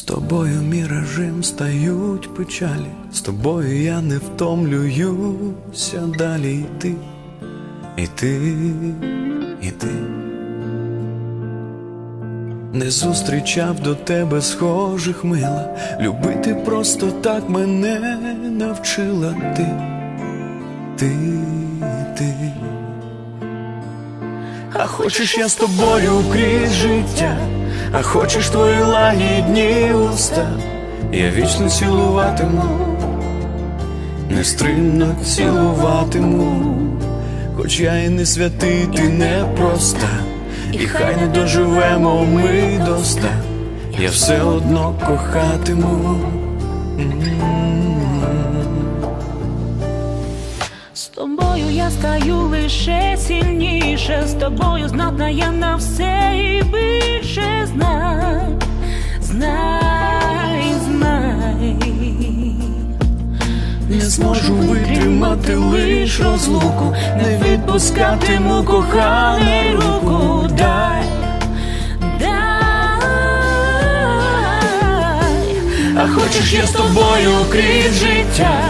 тобою міражем стають печалі, з тобою я не втомлююся. Далі йти, іти, іти. Не зустрічав до тебе схожих мила, любити просто так мене навчила ти, ти, ти. А хочеш я з тобою крізь життя, а хочеш твої лагідні уста, я вічно цілуватиму, нестримно цілуватиму, хоч я і не святий, ти непроста, і хай не доживемо ми до ста, я все одно кохатиму. З тобою я стаю лише сильніше, з тобою знатна я на все і більше знай, знай, знай. Не зможу витримати лиш розлуку, не відпускатиму коханий руку. Дай, Дай, а хочеш я з тобою крізь життя,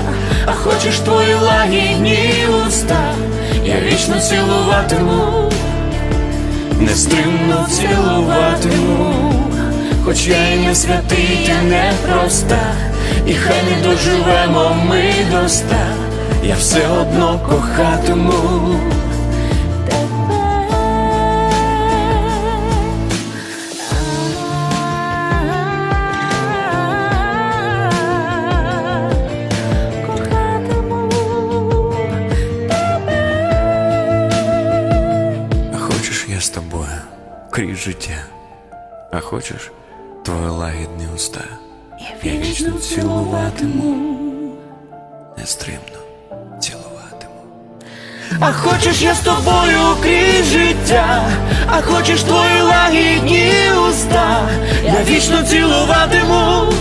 а хочеш твої лагідні уста, я вічно цілуватиму, нестримно цілуватиму, хоч я і не святий, ти непроста, і хай не доживемо ми до ста, я все одно кохатиму. Крізь життя, а хочеш твої лагідні уста, я вічно цілуватиму, нестримно цілуватиму. А хочеш я з тобою крізь життя, а хочеш твої лагідні уста, я вічно цілуватиму,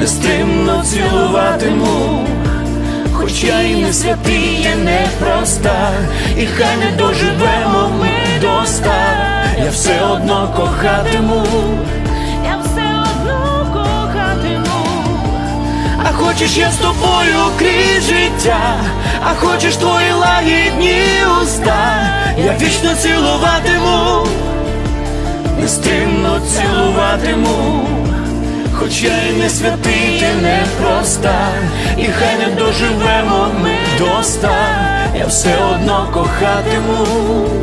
нестримно цілуватиму. Хоч я і не святий, я непроста, і хай не доживемо ми все одно кохатиму, Я все одно кохатиму. а хочеш я з тобою крізь життя, а хочеш твої лагідні уста, я вічно цілуватиму, нестримно цілуватиму. Хоч я і не святий, ти непроста, і хай не доживемо ми до ста, я все одно кохатиму.